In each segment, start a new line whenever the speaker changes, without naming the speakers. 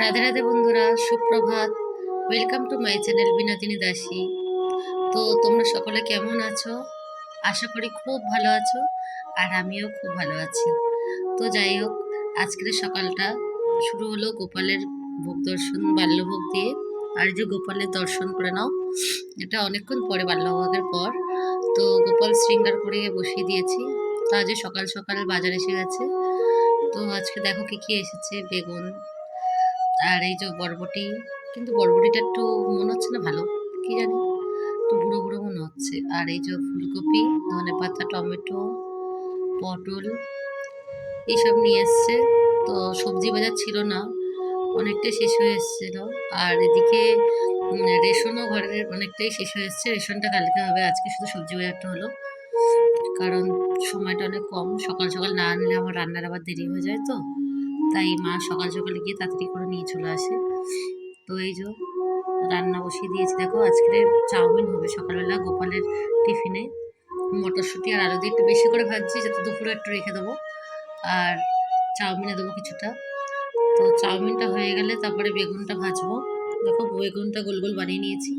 রাধে রাধে বন্ধুরা, সুপ্রভাত। Welcome to my channel Binodini Dasi. তো তোমরা সকলে কেমন আছো? আশা করি খুব ভালো আছো আর আমিও খুব ভালো আছি। তো যাই হোক, আজকের সকালটা শুরু হলো গোপালের ভোগ দর্শন, বাল্যভোগ দিয়ে। আর যে গোপালের দর্শন করে নাও, এটা অনেকক্ষণ পরে বাল্যভোগের পর। তো গোপাল শৃঙ্গার করে বসিয়ে দিয়েছি। তো আজ সকাল সকাল বাজার এসে গেছে। তো আজকে দেখো কি কি এসেছে, বেগুন আর এই যে বরবটি, কিন্তু বরবটিটা একটু মনে হচ্ছে না ভালো, কি জানি? একটু বুড়ো বুড়ো মনে হচ্ছে। আর এই যে ফুলকপি, ধনে পাতা, টমেটো, পটল, এইসব নিয়ে এসছে। তো সবজি বাজার ছিল না, অনেকটাই শেষ হয়ে এসেছিল। আর এদিকে রেশনও ঘরের অনেকটাই শেষ হয়ে এসছে। রেশনটা কালকে হবে, আজকে শুধু সবজি বাজারটা হলো। কারণ সময়টা অনেক কম, সকাল সকাল না আনলে আমার রান্নার আবার দেরি হয়ে যায় তো। তাই মা সকাল সকালে গিয়ে তাড়াতাড়ি করে নিয়ে চলে আসে। তো এই যে রান্না বসিয়ে দিয়েছি। দেখো আজকে চাউমিন হবে সকালবেলা গোপালের টিফিনে। মটরশুঁটি আর আলু দিয়ে একটু বেশি করে ভাজছি যাতে দুপুরে একটু রেখে দেবো। আর চাউমিনে দেবো কিছুটা। তো চাউমিনটা হয়ে গেলে তারপরে বেগুনটা ভাজবো। দেখো বেগুনটা গোল গোল বানিয়ে নিয়েছি।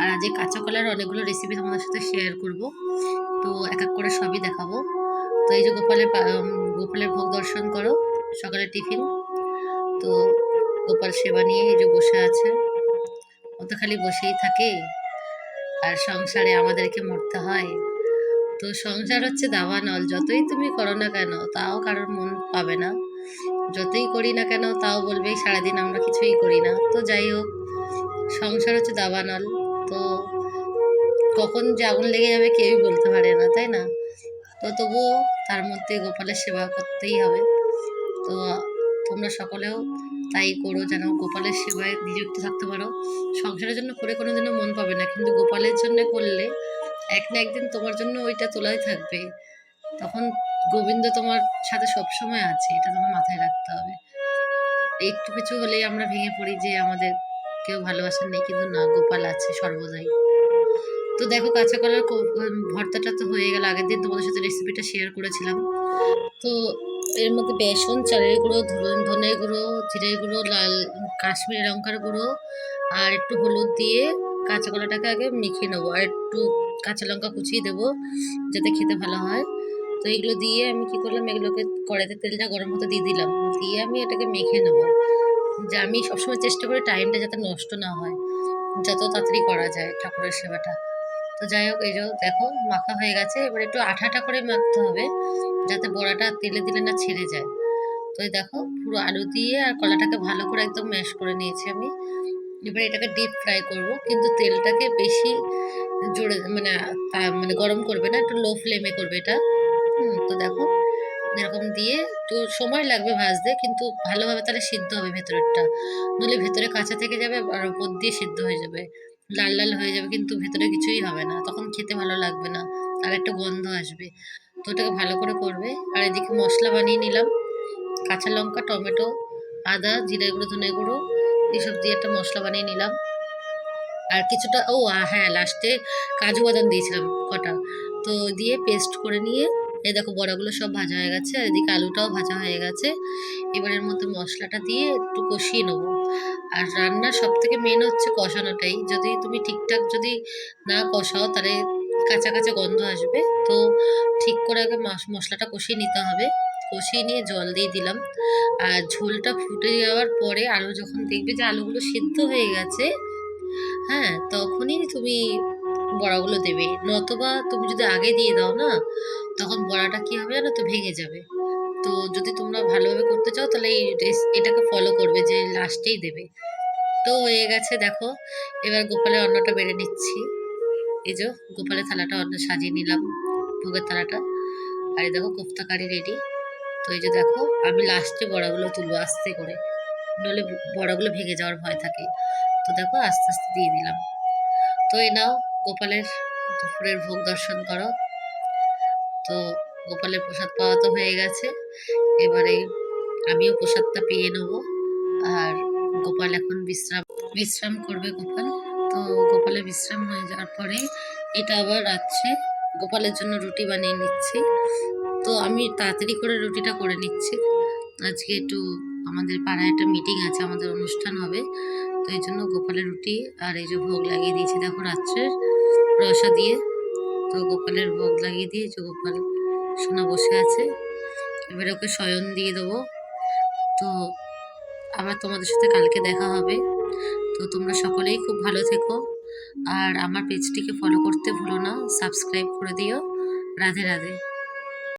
আর আজ কাঁচা কলার অনেকগুলো রেসিপি তোমাদের সাথে শেয়ার করব। তো এক এক করে সবই দেখাবো। তো এই যে গোপালের গোপালের ভোগ দর্শন করো। সকালে টিফিন। তো গোপাল সেবা নিয়ে এই যে বসে আছে। ও তো খালি বসেই থাকে। আর সংসারে আমাদেরকে মরতে হয়। তো সংসার হচ্ছে দাবানল। যতই তুমি করো না কেন, তাও কারোর মন পাবে না। যতই করি না কেন, তাও বলবে, সারাদিন আমরা কিছুই করি না। তো যাই হোক, সংসার হচ্ছে দাবানল। তো কখন যে আগুন লেগে যাবে কেউই বলতে পারে না, তাই না? তো তবুও তার মধ্যে গোপালের সেবা করতেই হবে। তো তোমরা সকলেও তাই করো যেন গোপালের সেবায় নিযুক্ত থাকতে পারো। সংসারের জন্য করে কোনো দিনও মন পাবে না, কিন্তু গোপালের জন্য করলে এক না একদিন তোমার জন্য ওইটা তোলাই থাকবে। তখন গোবিন্দ তোমার সাথে সবসময় আছে, এটা তোমার মাথায় রাখতে হবে। একটু কিছু হলেই আমরা ভেঙে পড়ি যে আমাদের কেউ ভালোবাসার নেই, কিন্তু না, গোপাল আছে সর্বদাই। তো দেখো কাঁচা কলার ভর্তাটা তো হয়ে গেল। আগের দিন তোমাদের সাথে রেসিপিটা শেয়ার করেছিলাম। তো এর মধ্যে বেসন, চালের গুঁড়ো, ধনে, ধনের গুঁড়ো, জিরের গুঁড়ো, লাল, কাশ্মীরি লঙ্কার গুঁড়ো আর একটু হলুদ দিয়ে কাঁচা কলাটাকে আগে মেখে নেব আর একটু কাঁচা লঙ্কা কুচিয়ে দেবো যাতে খেতে ভালো হয়। তো এগুলো দিয়ে আমি কি করলাম, এগুলোকে কড়াইতে তেলটা গরম হতে দিয়ে দিলাম। দিয়ে আমি এটাকে মেখে নেব। যে আমি সবসময় চেষ্টা করি টাইমটা যাতে নষ্ট না হয়, যত তাড়াতাড়ি করা যায় ঠাকুরের সেবাটা। তো যাই হোক, এই যে দেখো, মাখা হয়ে গেছে। এবার একটু আঠাটা করে মাখতে হবে, যাতে বড়াটা তেলে দিলে না ছেড়ে যায়। তো এই দেখো, পুরো আলু দিয়ে আর কলাটাকে ভালো করে একদম ম্যাশ করে নিয়েছি আমি। এবার এটাকে ডিপ ফ্রাই করব, কিন্তু তেলটাকে বেশি জোরে মানে মানে গরম করবে না, একটু লো ফ্লেমে করবে এটা। হুম, তো দেখো, এরকম দিয়ে তো সময় লাগবে ভাজতে, কিন্তু ভালোভাবে তাহলে সিদ্ধ হবে ভেতরেরটা। নইলে ভেতরে কাঁচা থেকে যাবে আর ওপর দিয়ে সিদ্ধ হয়ে যাবে। লাল লাল হয়ে যাবে, কিন্তু ভেতরে কিছুই হবে না। তখন খেতে ভালো লাগবে না, আর একটা গন্ধ আসবে। তো ওটাকে ভালো করে করবে। আর এদিকে মশলা বানিয়ে নিলাম। কাঁচা লঙ্কা, টমেটো, আদা, জিরে গুঁড়ো, ধনে গুঁড়ো, এসব দিয়ে একটা মশলা বানিয়ে নিলাম। আর কিছুটা, ও হ্যাঁ লাস্টে কাজু বাদাম দিয়েছিলাম কটা। তো দিয়ে পেস্ট করে নিয়ে এই দেখো বড়াগুলো সব ভাজা হয়ে গেছে, আর এদিকে আলুটাও ভাজা হয়ে গেছে। এবার এর মধ্যে মশলাটা দিয়ে একটু কষিয়ে নেব। আর রান্নার সব থেকে মেন হচ্ছে কষানোটাই। যদি তুমি ঠিকঠাক যদি না কষাও, তাহলে কাঁচা কাঁচা গন্ধ আসবে। তো ঠিক করে আগে মশ- মশলাটা কষিয়ে নিতে হবে। কষিয়ে নিয়ে জল দিয়ে দিলাম। আর ঝোলটা ফুটে যাওয়ার পরে আলু যখন দেখবে যে আলুগুলো সিদ্ধ হয়ে গেছে হ্যাঁ তখনই তুমি বড়াগুলো দেবে। নতবা তুমি যদি আগে দিয়ে দাও না তখন বড়াটা কি হবে জানো তো? ভেঙে যাবে। তো যদি তোমরা ভালোভাবে করতে চাও তাহলে এই এটাকে ফলো করবে যে লাস্টেই দেবে। তো হয়ে গেছে দেখো, এবার গোপালের অন্নটা বেড়ে নিচ্ছি। এই যে গোপালের থালাটা অন্ন সাজিয়ে নিলাম, ভোগের থালাটা। আর এই দেখো কোফতা কারি রেডি তো এই যে দেখো, আমি লাস্টে বড়াগুলো তুলবো আস্তে করে। নইলে বড়াগুলো ভেঙে যাওয়ার ভয় থাকে। তো দেখো আস্তে আস্তে দিয়ে দিলাম। তো এই নাও গোপালের দুপুরের ভোগ দর্শন করো। তো গোপালের প্রসাদ পাওয়া তো হয়ে গেছে। এবারে আমিও প্রসাদটা পেয়ে নেব। আর গোপাল এখন বিশ্রাম বিশ্রাম করবে গোপাল। তো গোপালের বিশ্রাম হয়ে যাওয়ার পরে এটা আবার রাত্রে গোপালের জন্য রুটি বানিয়ে নিচ্ছি। তো আমি তাড়াতাড়ি করে রুটিটা করে নিচ্ছি। আজকে একটু আমাদের পাড়ায় একটা মিটিং আছে, আমাদের অনুষ্ঠান হবে। তো এই জন্য গোপালের রুটি আর এই যে ভোগ লাগিয়ে দিয়েছি, দেখো রাত্রের রসা দিয়ে। তো গোপালের ভোগ লাগিয়ে দিয়ে যে গোপাল সোনা বসে আছে। এবার ওকে শয়ন দিয়ে দেবো। তো আবার তোমাদের সাথে কালকে দেখা হবে। তো তোমরা সকলেই খুব ভালো থেকো। আর আমার পেজটিকে ফলো করতে ভুলো না। সাবস্ক্রাইব করে দিও। রাধে রাধে।